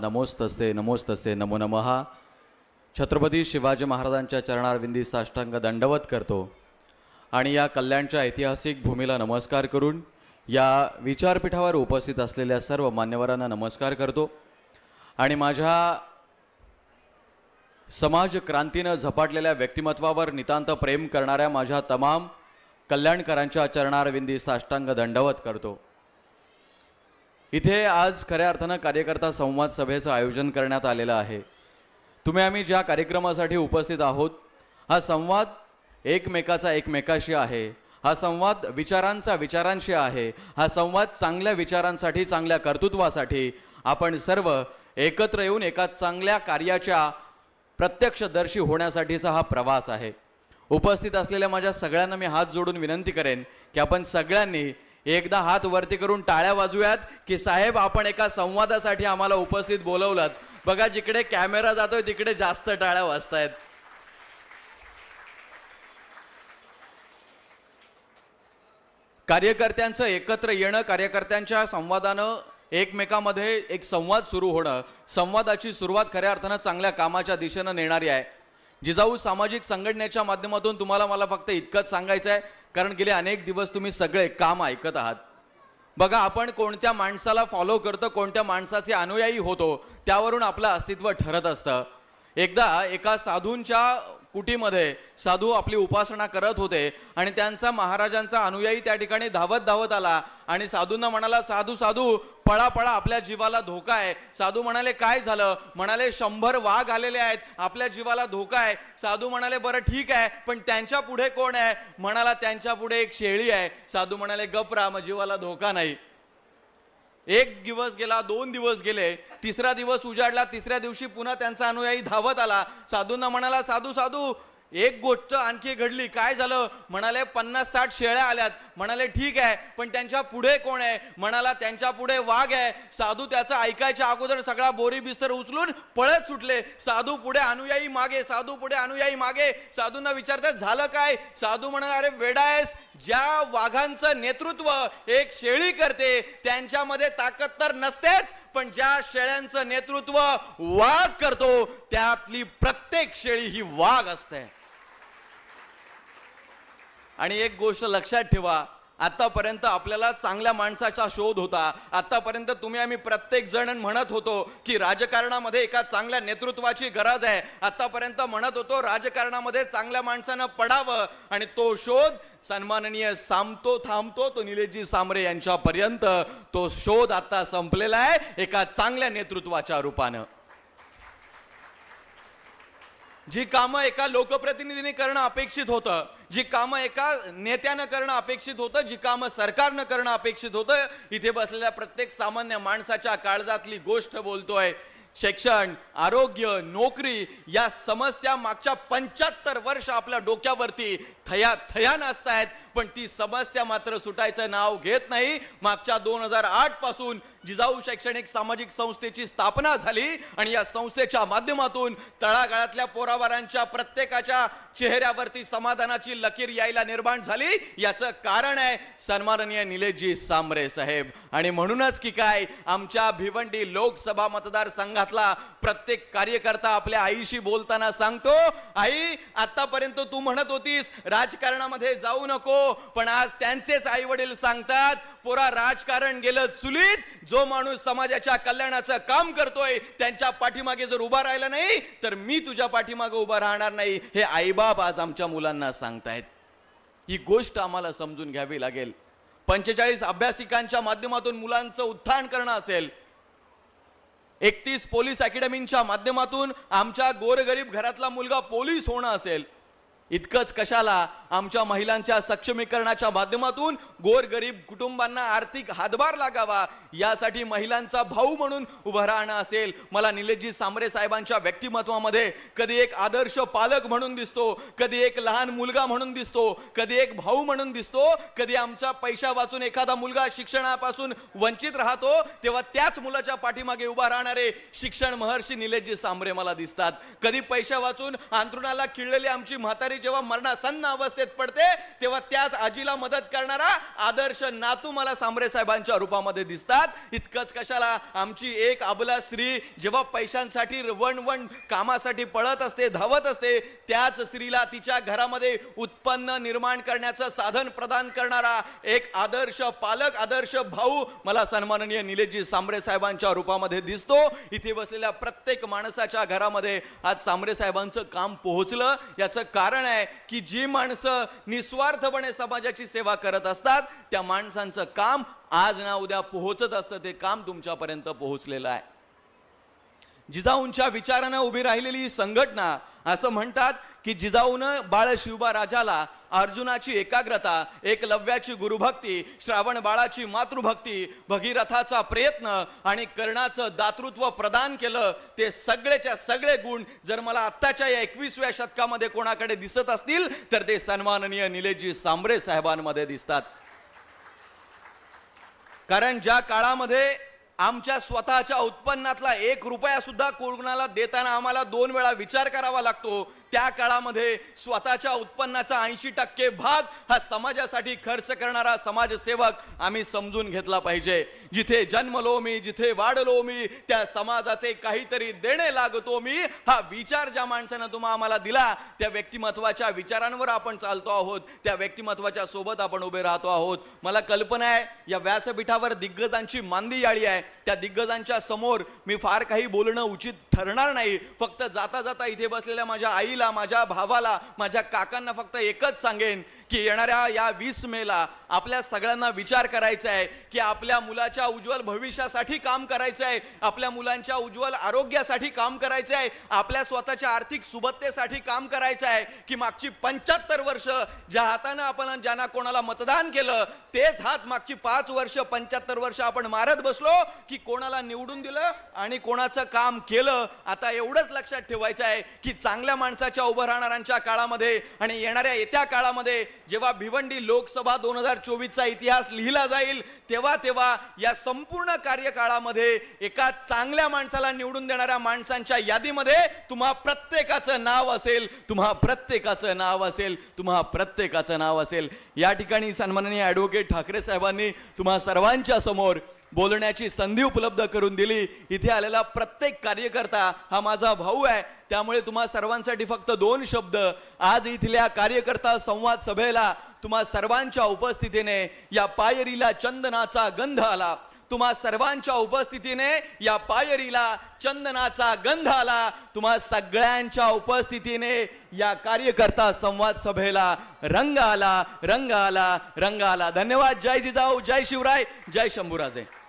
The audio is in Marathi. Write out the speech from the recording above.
नमोस्तसे नमोस्तसे नमो नमः. छत्रपती शिवाजी महाराजांच्या चरणारविंदी साष्टांग दंडवत करतो. आणि या कल्याणच्या ऐतिहासिक भूमीला नमस्कार करून या विचारपीठावर उपस्थित असलेल्या सर्व मान्यवरांना नमस्कार करतो. आणि माझ्या समाज क्रांतीनं झपाटलेल्या व्यक्तिमत्वावर नितांत प्रेम करणाऱ्या माझ्या तमाम कल्याणकरांच्या चरणारविंदी साष्टांग दंडवत करतो. इथे आज खऱ्या अर्थानं कार्यकर्ता संवाद सभेचं आयोजन करण्यात आलेलं आहे. तुम्ही आम्ही ज्या कार्यक्रमासाठी उपस्थित आहोत हा संवाद एकमेकाचा एकमेकाशी आहे. हा संवाद विचारांचा विचारांशी आहे. हा संवाद चांगल्या विचारांसाठी चांगल्या कर्तृत्वासाठी आपण सर्व एकत्र येऊन एका चांगल्या कार्याच्या प्रत्यक्षदर्शी होण्यासाठीचा हा प्रवास आहे. उपस्थित असलेल्या माझ्या सगळ्यांना मी हात जोडून विनंती करेन की आपण सगळ्यांनी एकदा हात वरती करून टाळ्या वाजूयात की साहेब आपण एका संवादासाठी आम्हाला उपस्थित बोलवलं बघा जिकडे कॅमेरा जातोय तिकडे जास्त टाळ्या वाजतायत. कार्यकर्त्यांचं एकत्र येणं कार्यकर्त्यांच्या संवादानं एकमेकामध्ये एक संवाद सुरू होणं संवादाची सुरुवात खऱ्या अर्थानं चांगल्या कामाच्या दिशेनं नेणारी आहे. जिजाऊ सामाजिक संघटनेच्या माध्यमातून तुम्हाला मला फक्त इतकंच सांगायचं आहे कारण गेले अनेक दिवस तुम्ही सगळे काम ऐकत आहात. बघा आपण कोणत्या माणसाला फॉलो करतो कोणत्या माणसाचे अनुयायी होतो त्यावरून आपलं अस्तित्व ठरत असतं. एकदा एका साधूंच्या कुटीमध्ये साधू आपली उपासना करत होते आणि त्यांचा महाराजांचा अनुयायी त्या ठिकाणी धावत धावत आला. आणि साधूंना म्हणाला साधू साधू पळा पळा आपल्या जीवाला धोका आहे. साधू म्हणाले काय झालं? म्हणाले शंभर वाघ आलेले आहेत आपल्या जीवाला धोका आहे. साधू म्हणाले बरं ठीक आहे पण त्यांच्या पुढे कोण आहे? म्हणाला त्यांच्या पुढे एक शेळी आहे. साधू म्हणाले गपरा मग जीवाला धोका नाही. एक दिवस गेला दोन दिवस गेले तिसरा दिवस उजाडला तिसऱ्या दिवशी पुन्हा त्यांचा अनुयायी धावत आला. साधूंना म्हणाला साधू साधू एक गोष्ट आणखी घडली. काय झालं? म्हणाले पन्नास साठ शेळ्या आल्यात. म्हणाले ठीक आहे पण त्यांच्या पुढे कोण आहे? म्हणाला त्यांच्या पुढे वाघ आहे. साधू त्याचं ऐकायच्या अगोदर सगळा बोरी बिस्तर उचलून पळत सुटले. साधू पुढे अनुयायी मागे साधू पुढे अनुयायी मागे. साधूंना विचारतात झालं काय? साधू म्हणाला अरे वेडायस ज्या वाघांचं नेतृत्व एक शेळी करते त्यांच्यामध्ये ताकद तर नसतेच पण ज्या शेळ्यांचं नेतृत्व वाघ करतो त्यातली प्रत्येक शेळी ही वाघ असते. आणि एक गोष्ट लक्षात ठेवा आतापर्यंत आपल्याला चांगल्या माणसाचा शोध होता. आतापर्यंत तुम्ही आम्ही प्रत्येक जण म्हणत होतो की राजकारणामध्ये एका चांगल्या नेतृत्वाची गरज आहे. आतापर्यंत म्हणत होतो राजकारणामध्ये चांगल्या माणसानं पडावं आणि तो शोध सन्माननीय सामतो थांबतो तो निलेशजी सामरे यांच्यापर्यंत. तो शोध आता संपलेला आहे एका चांगल्या नेतृत्वाच्या रूपानं. जी कामं एका लोकप्रतिनिधीने करणं अपेक्षित होतं जी कामं एका नेत्यानं करणं अपेक्षित होतं जी कामं सरकारनं करणं अपेक्षित होतं इथे बसलेल्या प्रत्येक सामान्य माणसाच्या काळजातली गोष्ट बोलतोय. शिक्षण आरोग्य नोकरी या समस्या मागच्या पंच्याहत्तर वर्ष आपल्या डोक्यावरती थया थया नसतायत पण ती समस्या मात्र सुटायचं नाव घेत नाही. मागच्या दोन हजार आठपासून जिजाऊ शैक्षणिक सामाजिक संस्थेची स्थापना झाली आणि या संस्थेच्या माध्यमातून तळागाळातल्या पोराबारांच्या प्रत्येकाच्या चेहऱ्यावरती समाधानाची लकीर यायला निर्माण झाली. याचं कारण आहे सन्माननीय निलेशजी सामरे साहेब. आणि म्हणूनच की काय आमच्या भिवंडी लोकसभा मतदारसंघातला प्रत्येक कार्यकर्ता आपल्या आईशी बोलताना सांगतो आई आतापर्यंत तू म्हणत होतीस राजकारणामध्ये जाऊ नको पण आज त्यांचेच आई वडील सांगतात पोरा राजकारण गेलं चुलीत जो माणूस समाजाच्या कल्याणाचं काम करतोय त्यांच्या पाठीमागे जर उभा राहिला नाही तर मी तुझ्या पाठीमागे उभा राहणार नाही हे आईबाप आज आमच्या मुलांना सांगतायत. ही गोष्ट आम्हाला समजून घ्यावी लागेल. पंचेचाळीस अभ्यासिकांच्या माध्यमातून मुलांचं उत्थान करणं असेल. एकतीस पोलीस अकॅडमींच्या माध्यमातून आमच्या गोरगरीब घरातला मुलगा पोलीस होणं असेल. इतकंच कशाला आमच्या महिलांच्या सक्षमीकरणाच्या माध्यमातून गोरगरीब कुटुंबांना आर्थिक हातभार लागावा. यासाठी महिलांचा भाऊ म्हणून उभं राहणं असेल. मला निलेशजी सांबरे साहेबांच्या व्यक्तिमत्वामध्ये कधी एक आदर्श पालक म्हणून दिसतो कधी एक लहान मुलगा म्हणून दिसतो कधी एक भाऊ म्हणून दिसतो कधी आमचा पैसा वाचून एखादा मुलगा शिक्षणापासून वंचित राहतो तेव्हा त्याच मुलाच्या पाठीमागे उभा राहणारे शिक्षण महर्षी निलेशजी सांबरे मला दिसतात. कधी पैसा वाचून अंतरुणाला खिळलेली आमची म्हातारी जेव्हा मरणासन्न अवस्थेत अवस्थेत पडते तेव्हा त्याच आजीला मदत करणारा आदर्श नातू मला सांबरे साहेबांच्या रूपामध्ये दिसतात. इतकंच कशाला आमची एक अबला स्त्री जेव्हा पैशांसाठी वण वण कामासाठी पळत असते धावत असते त्याच स्त्रीला तिच्या घरामध्ये उत्पन्न निर्माण करण्याचं साधन प्रदान करणारा एक आदर्श पालक आदर्श भाऊ मला सन्माननीय निलेशजी सांबरे साहेबांच्या रूपामध्ये दिसतो. इथे बसलेल्या प्रत्येक माणसाच्या घरामध्ये आज सांबरे साहेबांचं काम पोहोचलं. याचं कारण आहे की जी माणसं निस्वार्थपणे समाजाची सेवा करत असतात त्या माणसांचं काम आज ना उद्या पोहोचत असतं ते काम तुमच्यापर्यंत पोहोचलेलं आहे. जिजाऊंच्या विचारानं उभी राहिलेली संघटना असं म्हणतात की जिजाऊनं बाळ शिवबा राजाला अर्जुनाची एकाग्रता एकलव्याची गुरुभक्ती श्रावण बाळाची मातृभक्ती भगीरथाचा प्रयत्न आणि कर्णाचं दातृत्व प्रदान केलं ते सगळेच्या सगळे गुण जर मला आत्ताच्या या एकवीसव्या शतकामध्ये कोणाकडे दिसत असतील तर ते सन्माननीय निलेशजी सांबरे साहेबांमध्ये दिसतात. कारण ज्या काळामध्ये आमच्या स्वतःच्या उत्पन्नातला एक रुपया सुद्धा कोणाला देताना आम्हाला दोन वेळा विचार करावा लागतो. त्या काळामध्ये स्वतःच्या उत्पन्नाचा ऐंशी टक्के भाग हा समाजासाठी खर्च करणारा समाजसेवक आम्ही समजून घेतला पाहिजे. जिथे जन्मलो मी जिथे वाढलो मी त्या समाजाचे काहीतरी देणे लागतो मी हा विचार ज्या माणसानं तुम्हा आम्हाला दिला त्या व्यक्तिमत्वाच्या विचारांवर आपण चालतो आहोत. त्या व्यक्तिमत्वाच्या सोबत आपण उभे राहतो आहोत. मला कल्पना आहे या व्यासपीठावर दिग्गजांची मांदी याळी आहे. त्या दिग्गजांच्या समोर मी फार काही बोलणं उचित ठरणार नाही. फक्त जाता जाता इथे बसलेल्या माझ्या आईला माझ्या भावाला माझ्या काकांना फक्त एकच सांगेन की येणाऱ्या या वीस मेला आपल्या सगळ्यांना विचार करायचा आहे की आपल्या मुलाच्या उज्ज्वल भविष्यासाठी काम करायचं आहे आपल्या मुलांच्या उज्ज्वल आरोग्यासाठी काम करायचं आहे आपल्या स्वतःच्या आर्थिक सुबत्तेसाठी काम करायचं आहे की मागची पंच्याहत्तर वर्ष ज्या हातानं आपण ज्यांना कोणाला मतदान केलं तेच हात मागची पाच वर्ष पंच्याहत्तर वर्ष आपण मारत बसलो की कोणाला निवडून दिलं आणि कोणाचं काम केलं आता एवढंच लक्षात ठेवायचं आहे की चांगल्या माणसाच्या उभं राहणाऱ्यांच्या काळामध्ये आणि येणाऱ्या येत्या काळामध्ये जेव्हा भिवंडी लोकसभा दोन हजार चोवीसचा इतिहास लिहिला जाईल तेव्हा तेव्हा या संपूर्ण कार्यकाळामध्ये एका चांगल्या माणसाला निवडून देणाऱ्या माणसांच्या यादीमध्ये तुम्हा प्रत्येकाचं नाव असेल तुम्हा प्रत्येकाचं नाव असेल तुम्हा प्रत्येकाचं नाव असेल. या ठिकाणी सन्माननीय ॲडव्होकेट ठाकरे साहेबांनी तुम्हा सर्वांच्या समोर बोलण्याची संधी उपलब्ध करून दिली. इथे आलेला प्रत्येक कार्यकर्ता हा माझा भाऊ आहे. त्यामुळे तुम्हा सर्वांसाठी फक्त दोन शब्द. आज इथल्या कार्यकर्ता संवाद सभेला तुम्हा सर्वांच्या उपस्थितीने या पायरीला चंदनाचा गंध आला. तुम्हा सर्वांच्या उपस्थितीने या पायरीला चंदनाचा गंध आला. तुम्हा सगळ्यांच्या उपस्थितीने या कार्यकर्ता संवाद सभेला रंग आला रंग आला रंग आला. धन्यवाद. जय जिजाऊ जय शिवराय जय शंभूराजे.